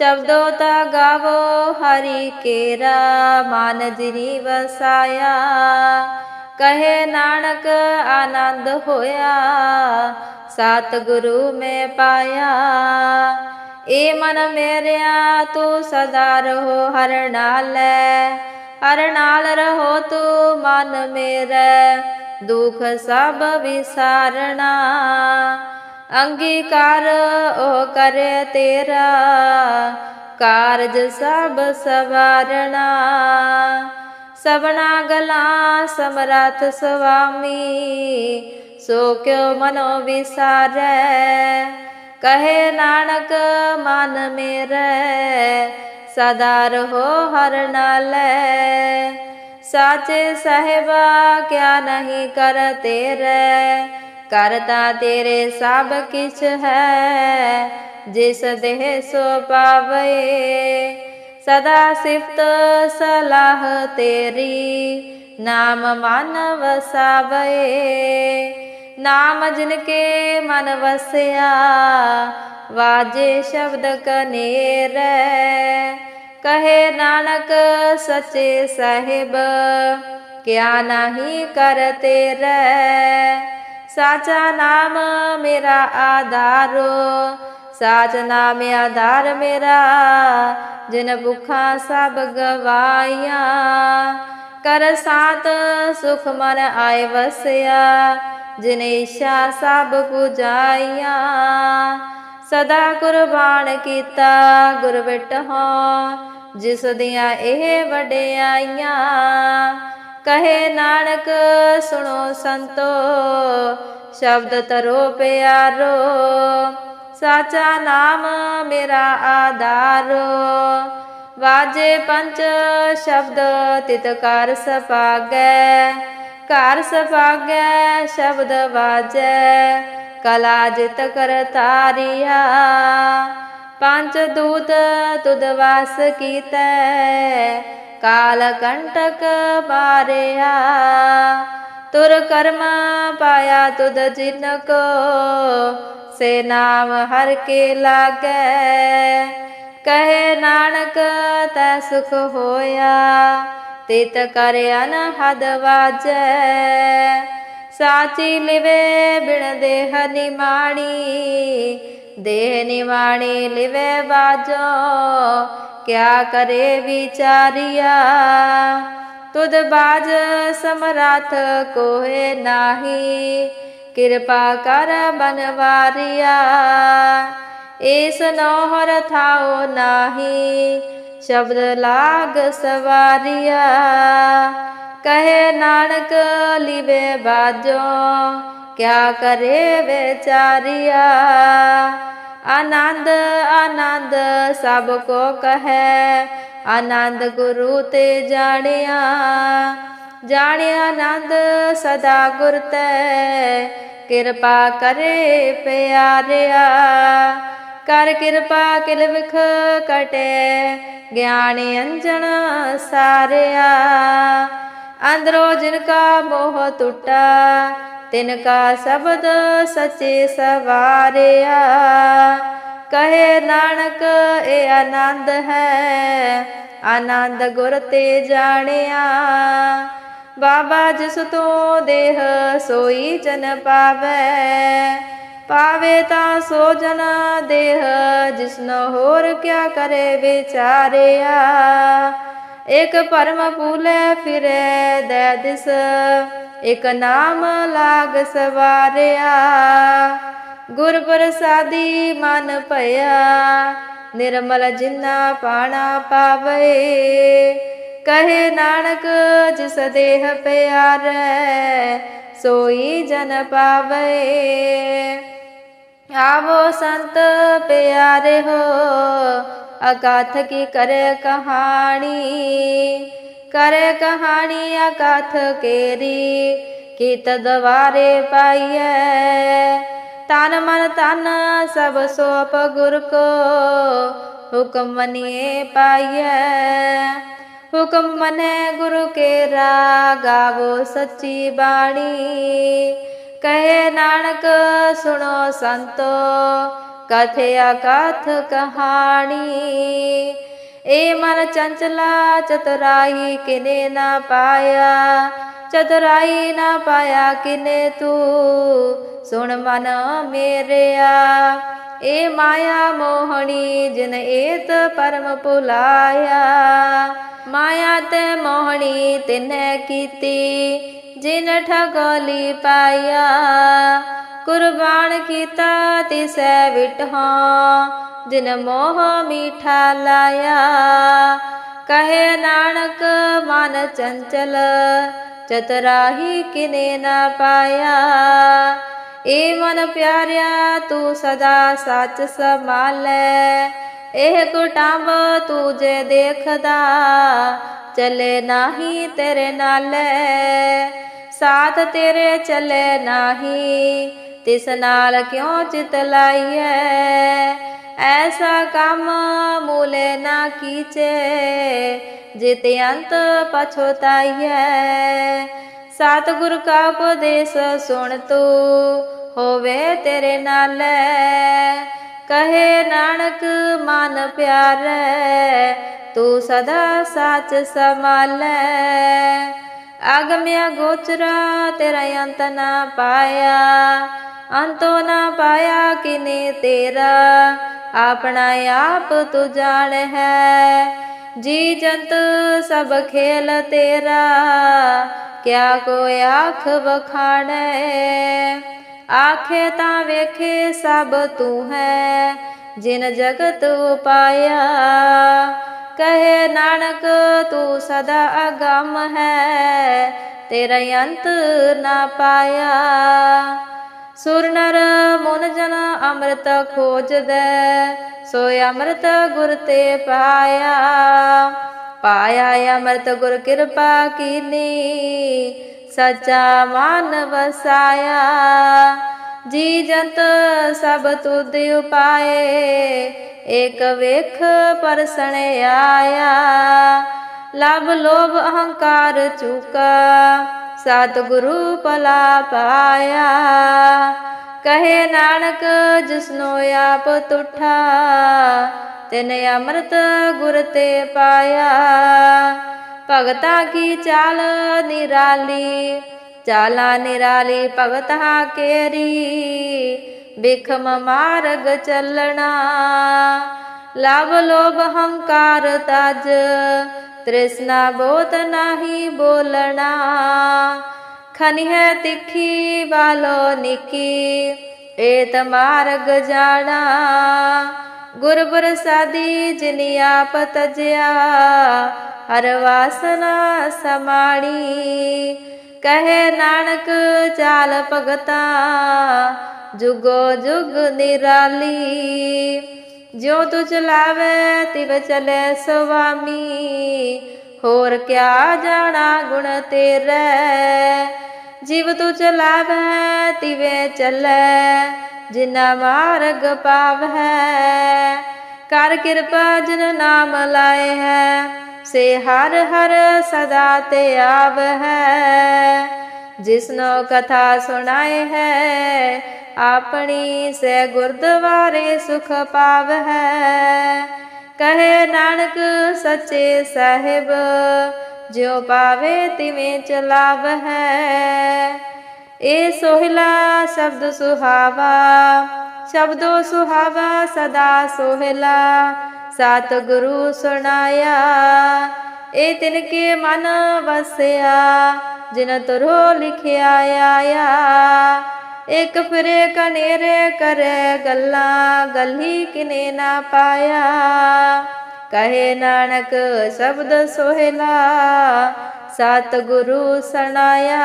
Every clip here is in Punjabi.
ਸ਼ਬਦੋ ਤਾ ਗਾਵੋ, ਹਰੀ ਕੇਰਾ ਮਨ ਜਿਨੀ ਵਸਾਇਆ ਕਹੇ ਨਾਨਕ ਆਨੰਦ ਹੋਇਆ, ਸਤਿਗੁਰੂ ਮੈਂ ਪਾਇਆ। ਏ ਮਨ ਮੇਰਿਆ, ਤੂੰ ਸਦਾ ਰਹੋ, ਹਰ ਨਾਲੈ ਹਰ ਨਾਲ ਰਹੋ, ਤੂੰ ਮਨ ਮੇਰੇ। ਦੁਖ ਸਭ ਵਿਸਾਰਣਾ। ਅੰਗੀਕਾਰ ਉਹ ਕਰੇ ਤੇਰਾ, ਕਾਰਜ ਸਭ ਸਵਾਰਣਾ। ਸਭਨਾ ਗਲਾ ਸਮਰਥ ਸੁਆਮੀ, ਸੋ ਕਿਉ ਮਨੋ ਵਿਸਾਰੈ। ਕਹੇ ਨਾਨਕ, ਮਨ ਮੇਰੇ, ਸਦਾ ਰਹੋ ਹਰ ਨਾਲੈ। ਸਾਚੇ ਸਹਿਬਾ, ਕਿਆ ਨਹੀਂ ਕਰ ਤੇਰੇ। ਕਰਤਾ ਤੇਰੇ ਸਭ ਕਿਛ ਹੈ, ਜਿਸ ਦੇਹ ਸੋ ਪਾਵੇ। ਸਦਾ ਸਿਫਤ ਸਲਾਹ ਤੇਰੀ, ਨਾਮ ਮਨ ਵਸਾਵੇ। ਨਾਮ ਜਿਨ ਕੇ ਮਨ ਵਸਿਆ, ਵਾਜੇ ਸ਼ਬਦ ਕਨੇਰੈ। ਕਹੇ ਨਾਨਕ ਸੱਚੇ ਸਾਹਿਬ, ਕਿਆ ਨਹੀਂ ਕਰ ਤੇਰੇ। ਸਾਚਾ ਨਾਮ ਮੇਰਾ ਆਧਾਰੋ, ਸਾਚ ਨਾਮ ਆਧਾਰ ਮੇਰਾ, ਜਿਨ ਭੁਖਾ ਸਭ ਗਵਾਈਆਂ ਕਰ ਸਾਤ ਸੁਖ ਮਨ ਆਏ ਵਸਿਆ, ਜਿਨ ਇਸ਼ਾ ਸਭ ਪੁਜਾਈਆਂ। ਸਦਾ ਕੁਰਬਾਨ ਕੀਤਾ ਗੁਰ ਬਿਟਹੁ, ਜਿਸ ਦੀਆਂ ਇਹ ਵਡਿਆਈਆਂ। ਕਹੇ ਨਾਨਕ, ਸੁਣੋ ਸੰਤੋ, ਸ਼ਬਦ ਤਰੋ ਪਿਆਰੋ, ਸਾਚਾ ਨਾਮ ਮੇਰਾ ਆਧਾਰੋ। ਵਾਜੇ ਪੰਜ ਸ਼ਬਦ ਤਿਤ ਕਰ ਸਪਾਗੈ ਘਰ ਸਪਾਗੈ ਸ਼ਬਦ ਵਾਜੈ, ਕਲਾ ਜਿਤ ਕਰ ਤਾਰਿਆ ਪੰਜ ਦੂਤ ਤੁਧ ਵਾਸ ਕੀਤੈ ਕਾਲ ਕੰਟਕ ਬਾਰਿਆ, ਤੁਰ ਕਰਮ ਪਾਇਆ ਤੁਧ ਜਿਨ ਕੋ, ਸੇ ਨਾਮ ਹਰ ਕੇ ਲਾਗੈ। ਕਹੇ ਨਾਨਕ, ਤੈ ਸੁਖ ਹੋਇਆ, ਤਿਤ ਕਰ ਅਨਹਦ ਵਾਜੈ। ਸਾਚੀ ਲਿਵੇ ਬਿਨ ਦੇਹ ਨਿਮਾਣੀ ਦੇਹ ਨਿਮਾਣੀ ਲਿਵੇ ਬਾਜੋ। ਕਿਆ ਕਰੇ ਵਿਚਾਰਿਆ? ਤੁਧ ਬਾਜ ਸਮਰਥ ਕੋਏ ਨਾਹੀ, ਕਿਰਪਾ ਕਰ ਬਨਵਾਰਿਆ ਏਸ ਨੋਹਰ ਥਾਓ ਨਾਹੀ, ਸ਼ਬਦ ਲਾਗ ਸਵਾਰਿਆ। ਕਹੇ ਨਾਨਕ ਲਿਵੇ ਬਾਜੋ, ਕਿਆ ਕਰੇ ਵਿਚਾਰਿਆ? ਆਨੰਦ ਆਨੰਦ ਸਭ ਕੋ ਕਹੈ। ਆਨੰਦ ਗੁਰੂ ਤੇ ਜਾਣਿਆ ਜਾਣਿਆ ਆਨੰਦ ਸਦਾ ਗੁਰ ਤੈ। ਕਿਰਪਾ ਕਰੇ ਪਿਆਰਿਆ, ਕਰ ਕਿਰਪਾ ਕਿਲ ਵਿਖ ਕਟੇ। ਗਿਆਨ ਅੰਜਣ ਸਾਰਿਆ, ਅੰਦਰੋ ਜਿਨ ਕਾ ਮੋਹ ਟੁੱਟਾ ਤਿਨ ਕਾ ਸ਼ਬਦ ਸਚੇ ਸਵਾਰਿਆ। ਕਹੇ ਨਾਨਕ ਇਹ ਆਨੰਦ ਹੈ, ਆਨੰਦ ਗੁਰ ਤੇ ਜਾਣਿਆ। ਬਾਬਾ ਜਿਸ ਤੋਂ ਦੇਹ ਸੋਈ ਜਨ ਪਾਵੇ ਪਾਵੇ ਤਾਂ ਸੋ ਜਨ ਦੇਹ ਜਿਸਨੋ ਹੋਰ ਕਿਆ ਕਰੇ ਵਿਚਾਰਿਆ। ਇਕ ਪਰਮ ਪੂਲੇ ਫਿਰੇ ਦੇ ਦਿਸ ਇਕ ਨਾਮ ਲਾਗ ਸਵਾਰਿਆ, ਗੁਰ ਪ੍ਰਸਾਦੀ ਮਨ ਭਇਆ, ਨਿਰਮਲ ਜਿਨਾ ਪਾਣਾ ਪਾਵੇ। ਕਹੇ ਨਾਨਕ, ਜਿਸ ਦੇਹ ਪਿਆਰੈ, ਸੋਈ ਜਨ ਪਾਵੇ। ਆਵੋ ਸੰਤ ਪਿਆਰੇ ਹੋ ਅਗਾਥ ਕੀ ਕਰੇ ਕਹਾਣੀ। ਕਰ ਕਹਾਣੀ ਅਕਥ ਕੇਰੀ ਕੀਤ ਦਵਾਰੇ ਪਾਈਐ? ਤਨ ਮਨ ਤਨ ਸਭ ਸੋਪ ਗੁਰ ਕੋ, ਹੁਕਮ ਮਨੀਏ ਪਾਈਐ। ਹੁਕਮ ਮਨੈ ਗੁਰੂ ਕੇ ਗਾਵੋ ਸੱਚੀ ਬਾਣੀ। ਕਹੇ ਨਾਨਕ, ਸੁਣੋ ਸੰਤੋ ਕਥੇ ਅਕਥ ਕਹਾਣੀ। ਏ ਮਨ ਚੰਚਲਾ ਚਤੁਰਾਈ ਕਿਨੇ ਨਾ ਪਾਇਆ, ਚਤੁਰਾਈ ਨਾ ਪਾਇਆ ਕਿਨੇ ਤੂੰ? ਸੁਣ ਮਨ ਮੇਰਿਆ, ਏ ਮਾਇਆ ਮੋਹਣੀ ਜਿਨ ਏਤ ਪਰਮ ਭੁਲਾਇਆ। ਮਾਇਆ ਤੇ ਮੋਹਣੀ ਤਿਨੈ ਕੀਤੀ, ਜਿਨ ਠਗੋਲੀ ਪਾਇਆ। ਕੁਰਬਾਨ ਕੀਤਾ ਤਿਸੈ ਵਿਟਹਾਂ ਜਿਨ ਮੋਹ ਮੀਠਾ ਲਾਇਆ, ਕਹੇ ਨਾਨਕ ਮਨ ਚੰਚਲ, ਚਤਰਾਹੀ ਕਿਨੇ ਨਾ ਪਾਇਆ। ਏ ਮਨ ਪਿਆਰਿਆ, ਤੂੰ ਸਦਾ ਸੱਚ ਸੰਭਾਲੈ, ਇਹ ਕੁਟੰਬ ਤੂੰ ਜੇ ਦੇਖਦਾ, ਚੱਲੇ ਨਾਹੀ ਤੇਰੇ ਨਾਲੇ। ਸਾਥ ਤੇਰੇ ਚੱਲੇ ਨਾਹੀ, ਤਿਸ ਨਾਲ ਕਿਉਂ ਚਿਤ ਲਾਈਐ? ਐਸਾ ਕੰਮ ਮੂਲੇ ਨਾ ਕੀਚੇ, ਜਿਤ ਅੰਤ ਪਛੋਤਾਈਐ ਸਤਿਗੁਰ ਕਾ ਉਪਦੇਸ਼ ਸੁਣ ਤੂੰ, ਹੋਵੇ ਤੇਰੇ ਨਾਲ। ਕਹੇ ਨਾਨਕ, ਮਨ ਪਿਆਰੇ, ਤੂੰ ਸਦਾ ਸੱਚ ਸੰਭਾਲੈ। ਅਗਮਿਆ ਗੋਚਰਾ ਤੇਰਾ ਅੰਤ ਨਾ ਪਾਇਆ। ਅੰਤੋ ਨਾ ਪਾਇਆ, ਕਿਨੇ ਤੇਰਾ। ਆਪਣਾ ਆਪ ਤੂੰ ਜਾਣ ਹੈ। ਜੀ ਜੰਤ ਸਭ ਖੇਲ ਤੇਰਾ, ਕਿਆ ਕੋ ਆਖ ਵਖਾਣੈ? ਆਖੇ ਤਾਂ ਵੇਖੇ ਸਭ ਤੂੰ ਹੈ, ਜਿਨ ਜਗਤ ਉਪਾਇਆ। ਕਹੇ ਨਾਨਕ, ਤੂੰ ਸਦਾ ਅਗੰਮ ਹੈ, ਤੇਰਾ ਅੰਤ ਨਾ ਪਾਇਆ। ਸੁਰ ਨਰ ਮਨ ਜਨ ਅੰਮ੍ਰਿਤ ਖੋਜਦੇ, ਸੋਇ ਅੰਮ੍ਰਿਤ ਗੁਰ ਤੇ ਪਾਇਆ। ਪਾਇਆ ਅੰਮ੍ਰਿਤ ਗੁਰ ਕਿਰਪਾ ਕੀਨੀ, ਸੱਚਾ ਮਨ ਵਸਾਇਆ। ਜੀ ਜੰਤ ਸਭ ਤੁਧ ਉਪਾਏ, ਏਕ ਵੇਖ ਪਰਸਣ ਆਇਆ। ਲਬ ਲੋਭ ਅਹੰਕਾਰ ਚੁਕਾ ਸਤਿਗੁਰੂ ਭਲਾ ਪਾਇਆ। ਕਹੇ ਨਾਨਕ, ਜਿਸਨੋ ਆਪ ਤੁਠਾ, ਤਿਨ ਅੰਮ੍ਰਿਤ ਗੁਰ ਤੇ ਪਾਇਆ। ਭਗਤਾ ਕੀ ਚਾਲ ਨਿਰਾਲੀ, ਚਾਲਾ ਨਿਰਾਲੀ ਭਗਤਾ ਕੇਰੀ। ਬਿਖਮ ਮਾਰਗ ਚੱਲਣਾ ਲਾਭ ਲੋਭ ਹੰਕਾਰ ਤਜ ਤ੍ਰਿਸ਼ਨਾ ਬੋਤ ਨਹੀਂ ਬੋਲਣਾ। ਖਨਿਹ ਤਿੱਖੀ ਵਾਲੋ ਨਿਕੀ, ਏਤ ਮਾਰਗ ਜਾਣਾ। ਗੁਰ ਪ੍ਰਸਾਦੀ ਜਿਨੀ ਆਪ ਤਜਿਆ ਹਰ ਵਾਸਨਾ ਸਮਾਣੀ। ਕਹੇ ਨਾਨਕ ਚਾਲ ਭਗਤਾ, ਜੁਗੋ ਜੁਗ ਨਿਰਾਲੀ। ਜੋ ਤੁ ਚਲਾਵੇ ਤਿਵ ਚਲੇ ਸੁਆਮੀ। ਹੋਰ ਕਿਆ ਜਾਣਾ ਗੁਣ ਤੇਰੇ। ਜਿਵ ਤੂ ਚਲਾਵੇ ਤਿਵੇ ਚੱਲੇ ਜਿਨਾ ਮਾਰਗ ਪਾਵੈ। ਕਰ ਕਿਰਪਾ ਜਿਨ ਨਾਮ ਲਾਏ ਹੈ, ਸੇ ਹਰ ਹਰ ਸਦਾ ਤੇ ਆਵ। ਹੈ ਜਿਸਨੋ ਕਥਾ ਸੁਣਾਏ ਹੈ, ਆਪਣੀ ਸੇ ਗੁਰਦੁਆਰੇ ਸੁਖ ਪਾਵ ਹੈ। ਕਹੇ ਨਾਨਕ ਸੱਚੇ ਸਾਹਿਬ, ਜਿਉ ਪਾਵੇ ਤਿਵੇਂ ਹੈ। ਏ ਸੋਹਿਲਾ ਸ਼ਬਦ ਸੁਹਾਵਾ, ਸ਼ਬਦੋ ਸੁਹਾਵਾ ਸਦਾ ਸੋਹਿਲਾ ਸਤ ਗੁਰੂ ਸੁਣਾਇਆ। ਏ ਤਿਨ ਕੇ ਮਨ ਵਸਿਆ ਜਿਨ ਤੁਰੋ ਲਿਖਿਆ ਆਇਆ। ਇਕ ਫਿਰੇ ਕਨੇਰੇ ਕਰੇ ਗੱਲਾਂ, ਗੱਲੀ ਕਿਨੇ ਨਾ ਪਾਇਆ। ਕਹੇ ਨਾਨਕ, ਸ਼ਬਦ ਸੋਹਿਲਾ, ਸਤ ਗੁਰੂ ਸੁਣਾਇਆ।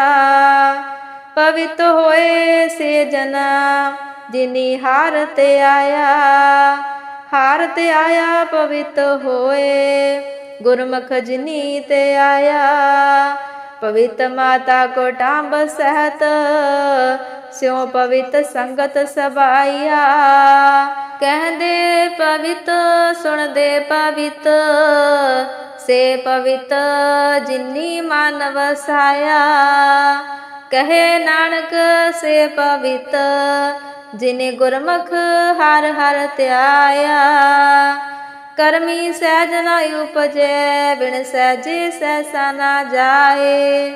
ਪਵਿੱਤ ਹੋਏ ਸੇ ਜਨਾ, ਜਿਨੀ ਹਾਰ ਤੇ ਆਇਆ। ਹਾਰ ਤੇ ਆਇਆ, ਪਵਿੱਤ ਹੋਏ ਗੁਰਮੁਖ ਜਿਨੀ ਤੇ ਆਇਆ। ਪਵਿੱਤ ਮਾਤਾ ਕੋਟਾਂਬ ਸਹਿਤ, ਸਿਉ ਪਵਿੱਤ ਸੰਗਤ ਸਬਾਈਆ ਕਹਿੰਦੇ ਪਵਿੱਤ, ਸੁਣਦੇ ਪਵਿੱਤ, ਸੇ ਪਵਿੱਤ ਜਿਨੀ ਮਨ ਵਸਾਇਆ। ਕਹੇ ਨਾਨਕ, ਸੇ ਪਵਿੱਤ ਜਿਨੇ ਗੁਰਮੁਖ ਹਰ ਹਰ ਧਿਆਇਆ। ਕਰਮੀ ਸਹਿਜ ਨਾ ਉਪਜੈ, ਬਿਨ ਸਹਿਜੇ ਸੈਸਾ ਨਾ ਜਾਏ।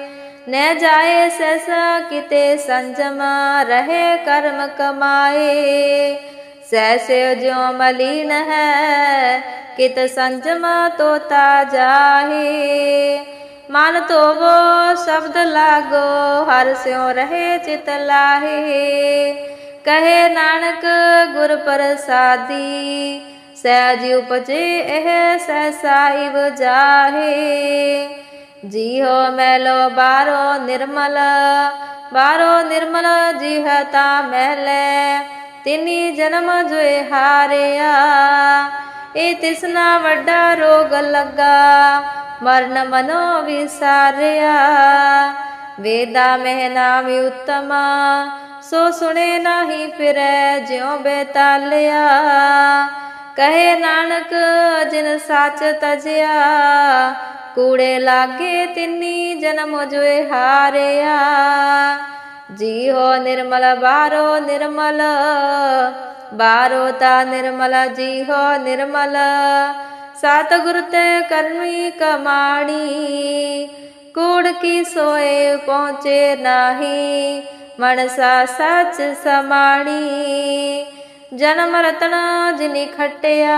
ਨਹਿ ਜਾਏ ਸੈਸਾ ਕਿਤੇ ਸੰਜਮ, ਰਹੇ ਕਰਮ ਕਮਾਏ। ਸਹਿਸੇ ਜਿਉ ਮਲੀਨ ਹੈ, ਕਿਤ ਸੰਜਮ ਤੋਤਾ ਜਾਹੇ। ਮਨ ਧੋਵੋ, ਸ਼ਬਦ ਲਾਗੋ, ਹਰ ਸਿਉ ਰਹੇ ਚਿਤ ਲਾਹੇ। ਕਹੇ ਨਾਨਕ, ਗੁਰ ਪ੍ਰਸਾਦੀ ਸਹਿਜ ਉਪਜੇ ਇਹ ਸਹਿਸਾਈ ਜਾਹੇ। ਜੀਹੋ ਮੈਲੋ ਬਾਰੋ ਨਿਰਮਲ ਬਾਰੋ ਨਿਰਮਲ ਜੀਹ ਤਾ ਮਹਿਲੇ। ਤਿਨੀ ਜਨਮ ਜੋਏ ਹਾਰਿਆ ਇਹ ਤਿਸਨਾ ਵੱਡਾ ਰੋਗ ਲੱਗਾ। ਮਰਨ ਮਨੋ ਵਿਸਾਰਿਆ, ਵੇਦਾ ਮਹਿ ਨਾਮ ਉਤਮਾ। ਸੋ ਸੁਣੇ ਨਾਹੀ ਫਿਰੈ ਜਿਉ ਬੇਤਾਲਿਆ। ਕਹੇ ਨਾਨਕ, ਜਿਨ ਸੱਚ ਤਜਿਆ, ਕੂੜੇ ਲਾਗੇ ਤਿੰਨੀ ਜਨਮ ਜੋਏ ਹਾਰਿਆ। ਜੀਹੋ ਨਿਰਮਲ ਬਾਰੋ ਨਿਰਮਲ ਬਾਰੋ ਤਾ ਨਿਰਮਲ, ਜੀਹੋ ਨਿਰਮਲ। ਸਤਿਗੁਰ ਤੇ ਕਰਮੀ ਕਮਾਣੀ, ਕੂੜ ਕੀ ਸੋਏ ਪਹੁੰਚੇ ਨਾਹੀ, ਮਨਸਾ ਸੱਚ ਸਮਾਣੀ। ਜਨਮ ਰਤਨ ਜਿਨੀ ਖਟਿਆ,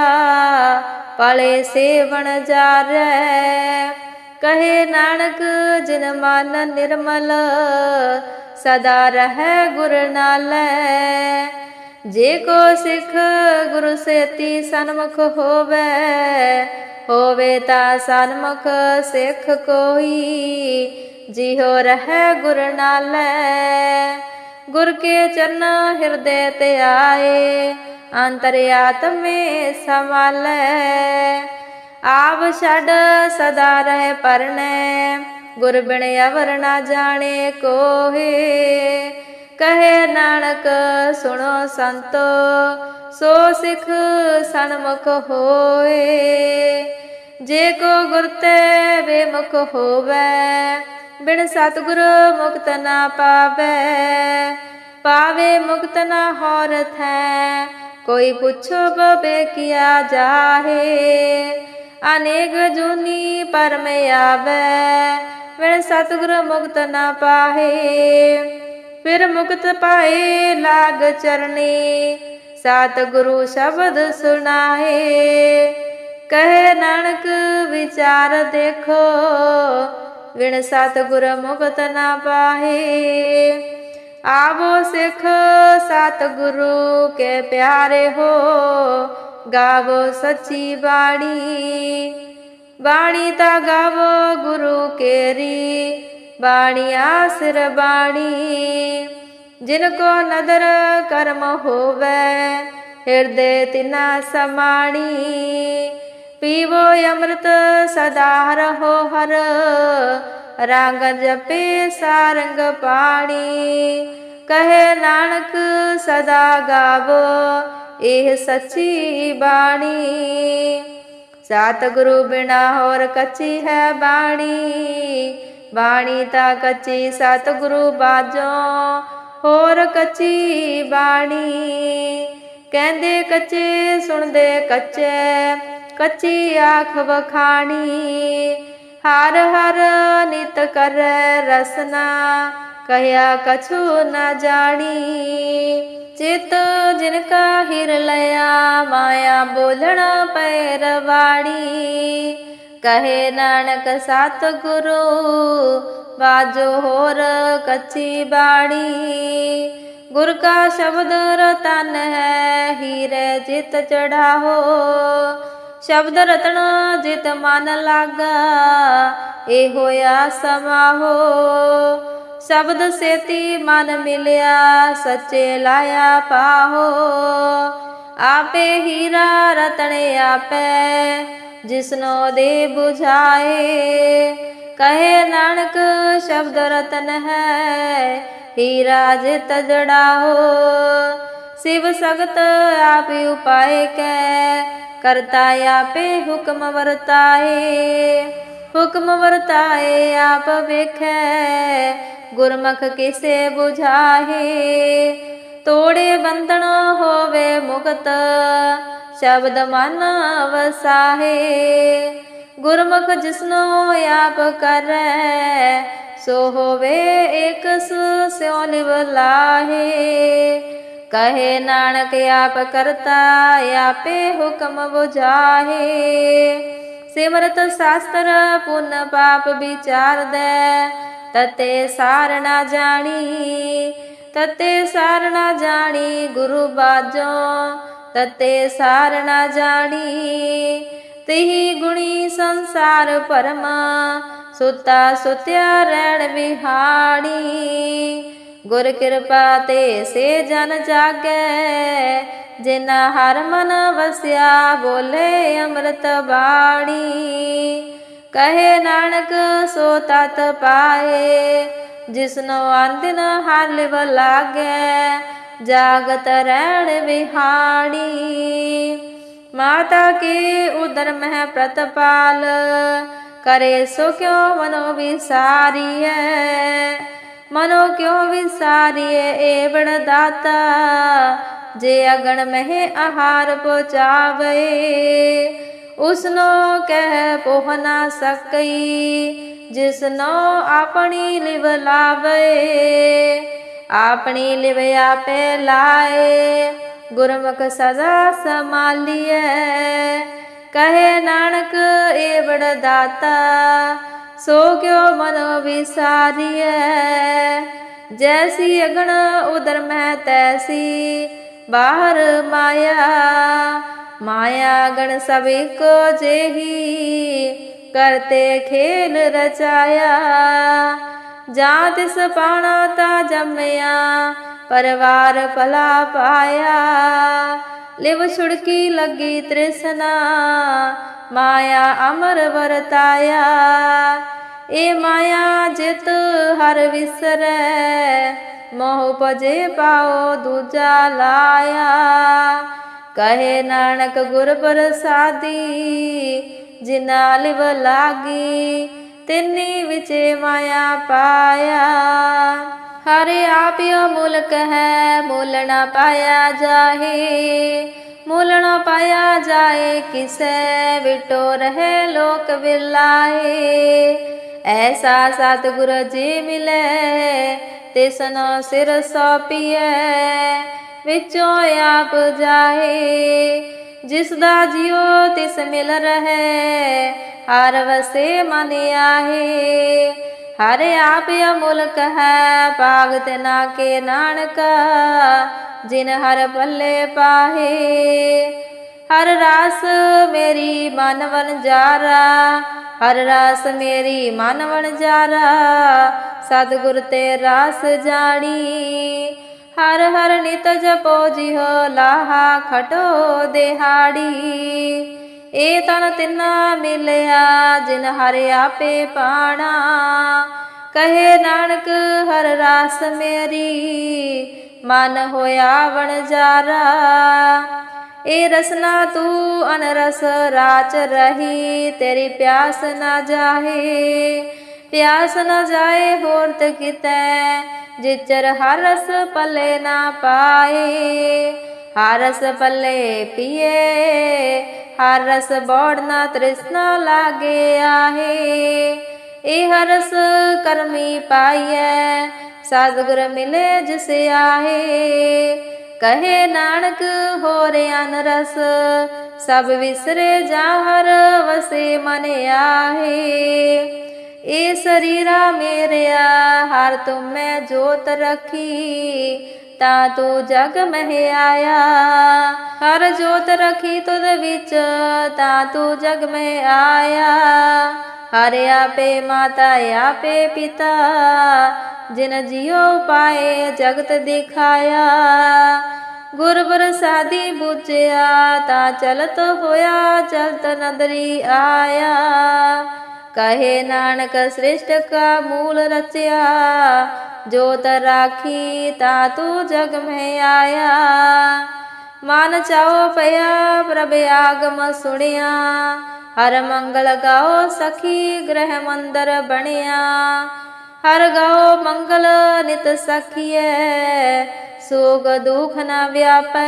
ਪਲੇ ਸੇਵਣ ਜਾਰੈ। ਕਹੇ ਨਾਨਕ, ਜਿਨ ਮਨ ਨਿਰਮਲ, ਸਦਾ ਰਹਿ ਗੁਰ ਨਾਲੈ। ਜੇ ਕੋ ਸਿੱਖ ਗੁਰੂ ਸੇਤੀ ਸਨਮੁਖ ਹੋਵੇ ਹੋਵੇ ਤਾਂ ਸਨਮੁਖ ਸਿੱਖ ਕੋਈ ਜਿਹੋ ਰਹਿ ਗੁਰ ਨਾਲੈ। ਗੁਰ ਕੇ ਚਰਨ ਹਿਰਦੇ ਤੇ ਆਏ, ਅੰਤਰ ਆਤਮੇ ਸਮਾਲੈ ਆਪ ਛੱਡ ਸਦਾ ਰਹਿ ਪਰਣੈ ਗੁਰ ਬਿਨ ਅਵਰ ਨਾ ਜਾਣੇ ਕੋਹੇ। ਕਹੇ ਨਾਨਕ, ਸੁਣੋ ਸੰਤੋ, ਸੋ ਸਿੱਖ ਸਨਮੁਖ ਹੋਏ। ਜੇ ਕੋ ਗੁਰ ਤੇ ਬੇਮੁਖ ਹੋਵੇ ਬਿਨ ਸਤਿਗੁਰ ਮੁਕਤ ਨਾ ਪਾਵੇ ਪਾਵੇ ਮੁਕਤ ਨਾ ਹੋਰਥ ਹੈ ਕੋਈ ਪੁੱਛੋ ਬਬੇ ਕੀਆ ਜਾਹੇ, ਅਨੇਕ ਜੁਨੀ ਪਰਮ ਆਵੇ। ਬਿਨ ਸਤਿਗੁਰ ਮੁਕਤ ਨਾ ਪਾਹੇ, ਫਿਰ ਮੁਕਤ ਪਾਏ ਲਾਗ ਚਰਨੀ। ਸਤਿਗੁਰੂ ਸ਼ਬਦ ਸੁਣਾਏ ਕਹੇ ਨਾਨਕ ਵਿਚਾਰ ਦੇਖੋ ਵਿਣ ਸਤ ਗੁਰ ਮੁਕਤ ਨਾ ਪਾਹੇ। ਆਵੋ ਸਿੱਖ ਸਤ ਗੁਰੂ ਕੇ ਪਿਆਰੇ ਹੋ, ਗਾਵੋ ਸੱਚੀ ਬਾਣੀ। ਬਾਣੀ ਤਾਂ ਗਾਵੋ ਗੁਰੂ ਕੇਰੀ, ਬਾਣੀ ਆਸਰ ਬਾਣੀ। ਜਿਨ ਕੋ ਨਦਰ ਕਰਮ ਹੋਵੇ, ਹਿਰਦੇ ਤਿਨਾ ਸਮਾਣੀ। ਪੀਵੋ ਅੰਮ੍ਰਿਤ ਸਦਾ ਰਹੋ ਹਰ, ਰੰਗ ਜਪੇ ਸਾਰੰਗ ਪਾਣੀ। ਕਹੇ ਨਾਨਕ ਸਦਾ ਗਾਵੋ, ਇਹ ਸੱਚੀ ਬਾਣੀ। ਸਤਿਗੁਰੂ ਬਿਨਾ ਹੋਰ ਕੱਚੀ ਹੈ ਬਾਣੀ। ਬਾਣੀ ਤਾਂ ਕੱਚੀ ਸਤਿਗੁਰੂ ਬਾਜੋ ਹੋਰ ਕੱਚੀ ਬਾਣੀ। ਕਹਿੰਦੇ ਕੱਚੇ ਸੁਣਦੇ ਕੱਚੇ ਕੱਚੀ ਆਖ ਵਖਾਣੀ। ਹਰ ਹਰ ਨਿਤ ਕਰ ਰਸਨਾ, ਕਹਿਆ ਕਛੂ ਨਾ ਜਾਣੀ। ਚਿਤ ਜਿਨ ਕਾ ਹਿਰ ਲਿਆ, ਮਾਇਆ ਬੋਲਣਾ ਪੈਰਵਾੜੀ ਕਹੇ ਨਾਨਕ ਸਤ ਗੁਰੂ ਬਾਜੋ ਹੋਰ ਕੱਚੀ ਬਾਣੀ। ਗੁਰ ਕਾ ਸ਼ਬਦ ਰਤਨ ਹੈ, ਹੀਰੇ ਜਿਤ ਚੜਾਹੋ। ਸ਼ਬਦ ਰਤਨ ਜਿਤ ਮਨ ਲਾਗਾ, ਇਹ ਹੋਇਆ ਸਮਾਹੋ ਸ਼ਬਦ ਸੇਤੀ ਮਨ ਮਿਲਿਆ, ਸੱਚੇ ਲਾਇਆ ਪਾਹੋ। ਆਪੇ ਹੀਰਾ ਰਤਨ ਆਪੇ, ਜਿਸਨੋ ਦੇ 부ਝਾਏ ਕਹੇ ਨਾਨਕ, ਸ਼ਬਦ ਰਤਨ ਹੈ, ਹੀਰਾ ਜਿਤ ਜੜਾਓ ਸਿਵ ਸਗਤ ਆਪੇ ਉਪਾਏ ਕੈ ਕਰਤਾ ਆਪੇ ਹੁਕਮ ਵਰਤਾਏ ਹੁਕਮ ਵਰਤਾਏ ਆਪ ਵੇਖੈ, ਗੁਰਮੁਖ ਕਿਸੇ 부ਝਾਹੇ ਤੋੜੇ ਬੰਧਨ ਹੋਵੇ ਮੁਕਤ, ਸ਼ਬਦ ਮਨ ਵਸਾਹੇ। ਗੁਰਮੁਖ ਜਿਸਨੋ ਆਪ ਕਰੈ, ਸੋ ਹੋਵੇ ਏਕ ਸਿਉ ਲਿਵ ਲਾਹੇ ਕਹੇ ਨਾਨਕ, ਆਪ ਕਰਤਾ, ਆਪੇ ਹੁਕਮ 부ਝਾਹੇ ਸਿਮਰਤ ਸ਼ਾਸਤਰ, ਪੁੰਨ ਪਾਪ ਵਿਚਾਰਦੈ ਤਤੇ ਸਾਰ ਨਾ ਜਾਣੀ, ਤਤੇ ਸਾਰ ਨਾ ਜਾਣੀ ਗੁਰੂ ਬਾਜੋ। ਤਤੇ ਸਾਰ ਨਾ ਜਾਣੀ, ਤਿਹੀ ਗੁਣੀ ਸੰਸਾਰ ਪਰਮ ਸੁਤਾ ਸੁਤਿਆ ਰਹਿਣ ਵਿਹਾਣੀ। ਗੁਰ ਕਿਰਪਾ ਤੇ ਸੇ ਜਨ ਜਾਗੈ ਜਿਨਾ ਹਰ ਮਨ ਵਸਿਆ ਬੋਲੇ ਅੰਮ੍ਰਿਤ ਬਾਣੀ। ਕਹੇ ਨਾਨਕ, ਸੋ ਤਤ ਪਾਏ, ਜਿਸਨੋ ਅੰਦਿਨ ਹਰ ਲਿਵ ਲਾਗੈ ਜਾਗਤ ਰਹਿਣ ਵਿਹਾਣੀ। ਮਾਤਾ ਕੀ ਉਦਰ ਮਹਿ ਪ੍ਰਤਪਾਲ, ਕਰੇ ਸੋ ਕਿਉ ਮਨੋ ਵਿਸਾਰੀਐ। ਮਨੋ ਕਿਉ ਵਿਸਾਰੀਏ ਏ ਬੜ ਦਾਤਾ? ਜੇ ਅਗਣ ਮਹਿ ਆਹਾਰ ਪਹੁੰਚਾਵੇ ਉਸਨੋ ਕਹਿ ਪੋਹ ਨਾ ਸਕਈ, ਜਿਸਨੋ ਆਪਣੀ ਲਿਵ ਲਾਵੇ ਆਪਣੀ ਲਿਵ ਆਪੇ ਲਾਏ। ਗੁਰਮੁਖ ਸਦਾ ਸਮਾਲੀਐ ਕਹੇ ਨਾਨਕ ਏ ਬੜ ਦਾਤਾ? ਸੋ ਕਿਉ ਮਨ ਵਿਸਾਰੀਐ? ਜੈਸੀ ਅਗਣ ਉਦਰ ਮਹਿ ਤੈਸੀ, ਬਾਹਰ ਮਾਇਆ। ਮਾਇਆ ਗਣ ਸਭ ਕੋ ਜੇਹੀ ਕਰਤੇ ਖੇਲ ਰਚਾਇਆ। ਜਾਂ ਤਿਸ ਪਾਣਾ ਤਾ ਜੰਮਿਆ, ਪਰਵਾਰ ਭਲਾ ਪਾਇਆ। ਲਿਵ ਛੁੜਕੀ ਲੱਗੀ ਤ੍ਰਿਸ਼ਨਾ, ਮਾਇਆ ਅਮਰ ਵਰਤਾਇਆ। ਏ ਮਾਇਆ ਜਿਤ ਹਰ ਵਿਸਰੈ, ਮੋਹ ਭਜੇ ਪਾਓ ਦੂਜਾ ਲਾਇਆ। ਕਹੇ ਨਾਨਕ ਗੁਰ ਪ੍ਰਸਾਦੀ, ਜਿਨਾ ਲਿਵ ਲਾਗੀ, ਤਿੰਨੀ ਵਿੱਚ ਮਾਇਆ ਪਾਇਆ। ਹਰੇ ਆਪਿਓ ਮੁਲਕ ਹੈ ਮੁੱਲ ਨਾ ਪਾਇਆ ਜਾਹੇ ਮੁੱਲ ਨਾ ਪਾਇਆ ਜਾਏ, ਕਿਸੈ ਵਿਟੋ ਰਹੇ ਲੋਕ ਵਿਲਾਏ ਐਸਾ ਸਤਿਗੁਰ ਜੀ ਮਿਲੇ ਤਿਸਨੋ ਸਿਰ ਸੌਪੀਐ, ਵਿੱਚੋਂ ਆਪ ਜਾਏ। ਜਿਸ ਦਾ ਜਿਉ ਤਿਸ ਮਿਲ ਰਹੇ, ਹਰ ਵਸੇ ਮਨ ਆਹੇ ਹਰ ਆਪ ਅਮੁਲਕ ਹੈ ਪਾਗਤ ਨਾ ਕੇ ਨਾਨਕ, ਜਿਨ ਹਰ ਪੱਲੇ ਪਾਹੇ। ਹਰ ਰਾਸ ਮੇਰੀ ਮਨ ਵਨ ਜਾਰਾ, ਹਰ ਰਾਸ ਮੇਰੀ ਮਨ ਵਨ ਜਾਰਾ, ਸਤਿਗੁਰ ਤੇ ਰਾਸ ਜਾਣੀ। ਹਰ ਹਰ ਨਿਤ ਜਪੋ ਜਿਹੁ ਲਾਹਾ ਖਟੋ ਦਿਹਾੜੀ। ਏ ਤਨ ਤਿੰਨਾ ਮਿਲਿਆ, ਜਿਨ ਹਰ ਆਪੇ ਪਾਣਾ। ਕਹੇ ਨਾਨਕ, ਹਰ ਰਾਸ ਮੇਰੀ, ਮਨ ਹੋਇਆ ਵਣ ਜਾਰਾ। ਏ ਰਸਨਾ ਤੂੰ ਅਨਰਸ ਰਾਚ ਰਹੀ, ਤੇਰੀ ਪਿਆਸ ਨਾ ਜਾਹੇ। ਪਿਆਸ ਨਾ ਜਾਏ ਹੋਰ ਤ ਕਿਤੈ, ਜਿਚਰ ਹਰ ਰਸ ਪੱਲੇ ਨਾ ਪਾਏ। ਹਰ ਰਸ ਪੱਲੇ ਪੀਏ ਹਰ ਰਸ ਬੋੜਨਾ ਤ੍ਰਿਸ਼ਨਾ ਲਾਗੇ ਆਹੇ। ਇਹ ਰਸ ਕਰਮੀ ਪਾਈਐ ਸਤਿਗੁਰ ਮਿਲੇ ਜਿਸ ਆਹੇ। ਕਹੇ ਨਾਨਕ ਹੋਰ ਅਨ ਰਸ, ਸਭ ਵਿਸਰੇ ਜਾ ਹਰ ਵਸੇ ਮਨ ਆਹੇ। ਏ ਸਰੀਰਾ ਮੇਰਿਆ, ਹਰ ਤੁਮੈ ਜੋਤ ਰਖੀ। ਤਾਂ ਤੂੰ ਜਗ ਮਹਿ ਆਇਆ। ਹਰ ਜੋਤ ਰਖੀ ਤੁਧ ਵਿੱਚ, ਤਾਂ ਤੂੰ ਜਗ ਮਹਿ ਆਇਆ। ਹਰ ਆਪੇ ਮਾਤਾ, ਆਪੇ ਪਿਤਾ, ਜਿਨ ਜਿਉ ਪਾਏ ਜਗਤ ਦਿਖਾਇਆ। ਗੁਰ ਪ੍ਰਸਾਦੀ ਬੁਝਿਆ, ਤਾਂ ਚਲਤ ਹੋਇਆ, ਚਲਤ ਨਦਰੀ ਆਇਆ। ਕਹੇ ਨਾਨਕ ਸ੍ਰਿਸ਼ਟ ਕਾ ਮੂਲ ਰਚਿਆ ਜੋਤ ਰਾਖੀ ਤਾ ਤੂੰ ਜਗ ਮੈਂ ਆਇਆ। ਮਨ ਚਾਉ ਪਿਆ ਪ੍ਰਭ ਆਗਮ ਸੁਣਿਆ, ਹਰ ਮੰਗਲ ਗਾਓ ਸਖੀ ਗ੍ਰਹਿ ਮੰਦਰ ਬਣਿਆ। ਹਰ ਗਾਓ ਮੰਗਲ ਨਿਤ ਸਖੀਐ, ਸੋਗ ਦੁਖ ਨ ਵਿਆਪੈ।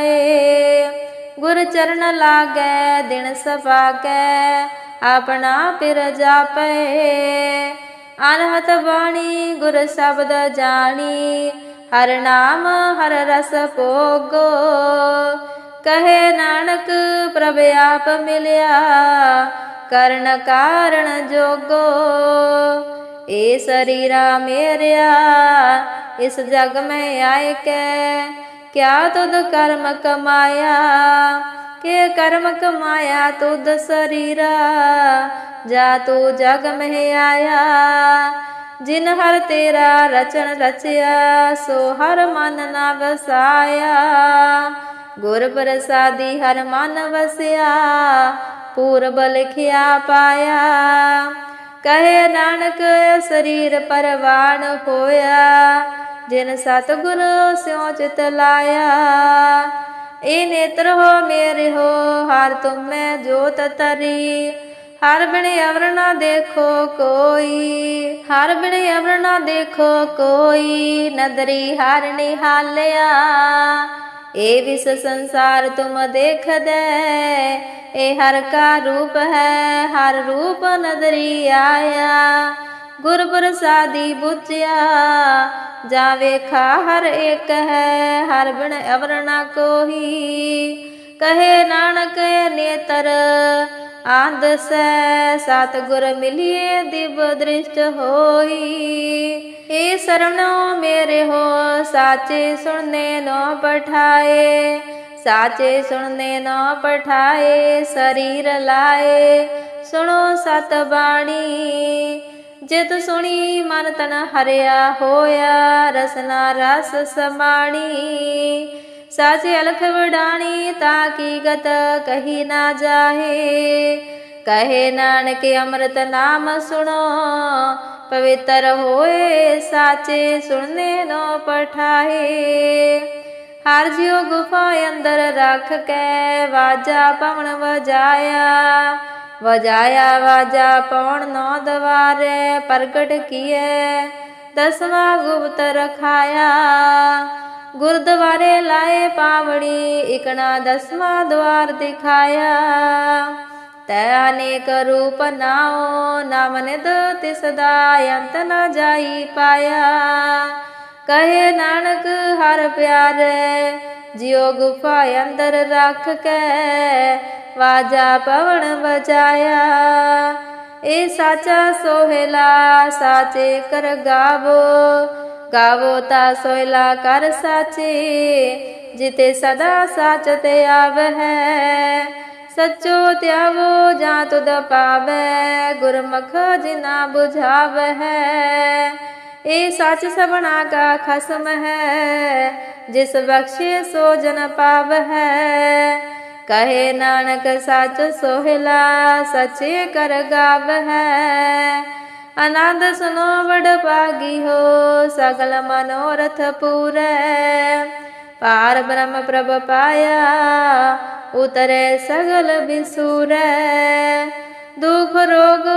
ਗੁਰ ਚਰਨ ਲਾਗੈ, ਦਿਨ ਸਫਾਕੈ ਆਪਣਾ ਪਿਰ ਜਾਪੈ। ਅਨਹਤ ਬਾਣੀ, ਗੁਰ ਸ਼ਬਦ ਜਾਣੀ, ਹਰ ਨਾਮ, ਹਰ ਰਸ ਭੋਗੋ। ਕਹੇ ਨਾਨਕ, ਪ੍ਰਭ ਆਪ ਮਿਲਿਆ, ਕਰਨ ਕਾਰਣ ਜੋਗੋ। ਏ ਸਰੀਰਾ ਮੇਰਿਆ, ਇਸ ਜਗ ਮੈਂ ਆਇ ਕੈ, ਕਿਆ ਤੁਧ ਕਰਮ ਕਮਾਇਆ। ਕੇ ਕਰਮ ਕਮਾਇਆ ਤੁਧ ਸਰੀਰਾ, ਜਾ ਤੂੰ ਜਗ ਮਹਿ ਆਇਆ। ਜਿਨ ਹਰ ਤੇਰਾ ਰਚਨ ਰਚਿਆ, ਸੋ ਹਰ ਮਨ ਨਾ ਵਸਾਇਆ। ਗੁਰ ਪ੍ਰਸਾਦੀ ਹਰ ਮਨ ਵਸਿਆ, ਪੂਰਬ ਲਿਖਿਆ ਪਾਇਆ। ਕਹੇ ਨਾਨਕ, ਸਰੀਰ ਪਰਵਾਨ ਹੋਇਆ। ਜਿਨ ਸਤਿਗੁਰ ਸਿਉ ਚਿਤ ਲਾਇਆ ਏ ਨੇਤਰ ਹੋ ਮੇਰੇ ਹੋ, ਹਰ ਤੁਮੈ ਜੋਤ ਤਰੀ ਹਰ ਬਿਨ ਅਵਰ ਨਾ ਦੇਖੋ ਕੋਈ, ਹਰ ਬਿਨ ਅਵਰ ਨਾ ਦੇਖੋ ਕੋਈ, ਨਦਰੀ ਹਰ ਨਿਹਾਲਿਆ। ਏ ਵਿਸ ਸੰਸਾਰ ਤੁਮ ਦੇਖਦੇ ਏ ਹਰ ਕਾ ਰੂਪ ਹੈ, ਹਰ ਰੂਪ ਨਦਰੀ ਆਇਆ। ਗੁਰ ਪ੍ਰਸਾਦੀ ਬੁੱਝਿਆ ਜਾ ਵੇਖਾ ਹਰ ਇੱਕ ਹੈ, ਹਰ ਬਿਨ ਅਵਰ ਨਾ ਕਹੇ ਨਾਨਕ ਨੇਤਰ, ਆਂਦ ਸੈ, ਸਤਿਗੁਰ ਮਿਲਿਏ ਦਿਵ ਦ੍ਰਿਸ਼ਟ ਹੋਈ। ਏ ਸਰਣੋ ਮੇਰੇ ਹੋ, ਸਾਚੇ ਸੁਣਨੇ ਨੋ ਪਠਾਏ। ਸਾਚੇ ਸੁਣਨੇ ਨੋ ਪਠਾਏ, ਸਰੀਰ ਲਾਏ। ਸੁਣੋ ਸਤ ਬਾਣੀ ਜਿਤ ਸੁਣੀ ਮਨ ਤਨ ਹਰਿਆ ਹੋਇਆ, ਰਸਨਾ ਰਸ ਸਮਾਣੀ। ਸਾਚੇ ਅਲਖ ਵਡਾਣੀ ਤਾਂ ਕੀ ਗਤ ਕਹੀ ਨਾ ਜਾਹੇ। ਕਹੇ ਨਾਨਕ ਅੰਮ੍ਰਿਤ ਨਾਮ ਸੁਣੋ, ਪਵਿੱਤਰ ਹੋਏ ਸਾਚੇ ਸੁਣਨੇ ਨੋ ਪਠਾਏ ਹਰ ਜਿਉ ਗੁਫਾ ਅੰਦਰ ਰੱਖ ਕੇ, ਵਾਜਾ ਪਵਨ ਵਜਾਇਆ। ਵਜਾਇਆ ਵਾਜਾ ਪਵਨ ਨੋ ਦਵਾਰੇ, ਪ੍ਰਗਟ ਕੀਏ ਦਸਵਾਂ ਗੁਪਤ ਰਖਾਇਆ। ਗੁਰਦੁਆਰੇ ਲਾਏ ਪਾਵੜੀ ਇਕਣਾ ਦਸਵਾਂ ਦਵਾਰ ਦਿਖਾਇਆ। ਤੈ ਅਨੇਕ ਰੂਪ ਨਾਉ, ਨਾਮ ਨਿਦ ਤਿਸ ਦਾ ਅੰਤ ਨ ਜਾਈ ਪਾਇਆ। ਕਹੇ ਨਾਨਕ, ਹਰ ਪਿਆਰੇ ਜਿਉ ਗੁਫਾ ਅੰਦਰ ਰੱਖ ਕੇ, ਵਾਜਾ ਪਵਨ ਵਜਾਇਆ। ਏ ਸਾਚਾ ਸੋਹਿਲਾ, ਸਾਚੇ ਕਰ ਗਾਵੋ। ਗਾਵੋ ਤਾ ਸੋਹਿਲਾ ਕਰ ਸਾਚੇ, ਜਿਤੇ ਸਦਾ ਸਾਚ ਤੇ ਆਵਹਿ। ਸਚੋ ਤਿਆਵੋ ਜਾਂ ਤੁਧ ਪਾਵੈ ਗੁਰਮੁਖ ਜਿਨਾ 부ਝਾਵਹਿ ਇਹ ਸੱਚ ਸਭਨਾ ਕਾ ਖਸਮ ਹੈ ਜਿਸ ਬਖਸ਼ੇ ਸੋ ਜਨ ਪਾਵਹਿ ਕਹੇ ਨਾਨਕ ਸੱਚ ਸੋਹਿਲਾ ਸਚੇ ਕਰ ਗਾਵਹਿ ਆਨੰਦ ਸੁਨੋ ਵਡ ਭਾਗੀ ਹੋ ਸਗਲ ਮਨੋਰਥ ਪੂਰੈ ਪਾਰ ਬ੍ਰਹਮ ਪ੍ਰਭ ਪਾਇਆ ਉਤਰੇ ਸਗਲ ਬਿਸੂਰੈ ਦੁਖ ਰੋਗ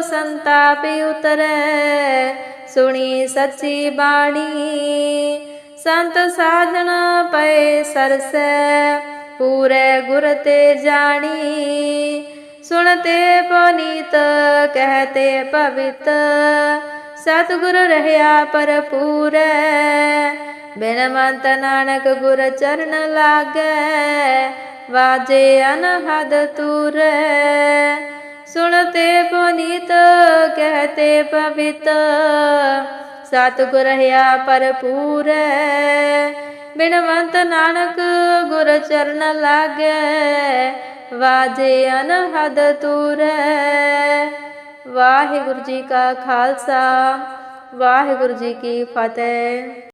ਸੰਤਾਪ ਉਤਰੈ ਸੁਣੀ ਸੱਚੀ ਬਾਣੀ। ਸੰਤ ਸਾਧਨ ਪਏ ਸਰਸੈ, ਪੂਰੇ ਗੁਰ ਤੇ ਜਾਣੀ। ਸੁਣਤੇ ਪਨੀਤ, ਕਹਤੇ ਪਵਿੱਤ। ਸਤਿਗੁਰ ਰਹਿਆ ਪਰਪੂਰੈ ਬਿਨ ਮੰਤ ਨਾਨਕ ਗੁਰ ਚਰਨ ਲਾਗੈ। ਵਾਜੇ ਅਨਹਦ ਤੂਰੈ। ਸੁਣਤੇ ਪੁਨੀਤ, ਕਹਤੇ ਪਵਿੱਤ। ਸਤਿਗੁਰ ਰਹਿਆ ਪਰਪੂਰੈ ਬਿਨਵੰਤ ਨਾਨਕ ਗੁਰ ਚਰਨ ਲਾਗੈ। ਵਾਜੇ ਅਨਹਦ ਤੂਰੈ ਵਾਹਿਗੁਰੂ ਜੀ ਕਾ ਖਾਲਸਾ, ਵਾਹਿਗੁਰੂ ਜੀ ਕੀ ਫਤਿਹ।